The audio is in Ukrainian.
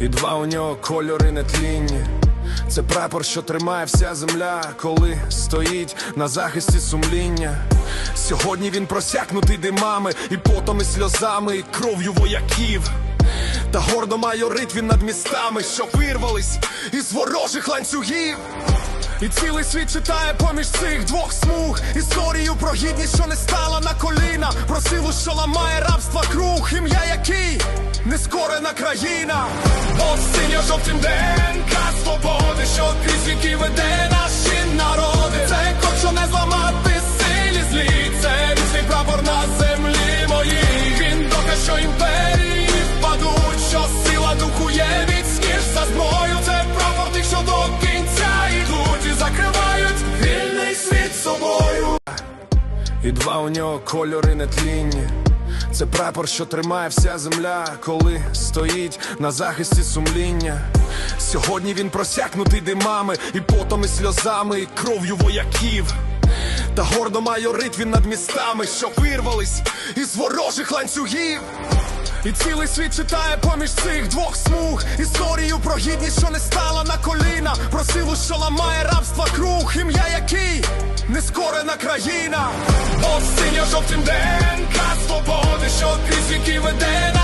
І два у нього кольори нетлінні. Це прапор, що тримає вся земля, коли стоїть на захисті сумління. Сьогодні він просякнутий димами, і потом, і сльозами, і кров'ю вояків. Та гордо майорить він над містами, що вирвались із ворожих ланцюгів. І цілий світ читає поміж цих двох смуг Історію про гідність, що не стала на коліна Про силу, що ламає рабства круг Ім'я який нескорена країна От синьо жовтим ДНК свободи, І два у нього кольори нетлінні це прапор, що тримає вся земля, коли стоїть на захисті сумління. Сьогодні він просякнутий димами, і потом, і сльозами, і кров'ю вояків. Та гордо майорить він над містами, що вирвались із ворожих ланцюгів. І цілий світ читає поміж цих двох смуг Історію про гідність, що не стала на коліна Про силу, що ламає рабства круг Ім'я який нескорена країна. От синьо-жовтим ДНК свободи, що крізь віки веде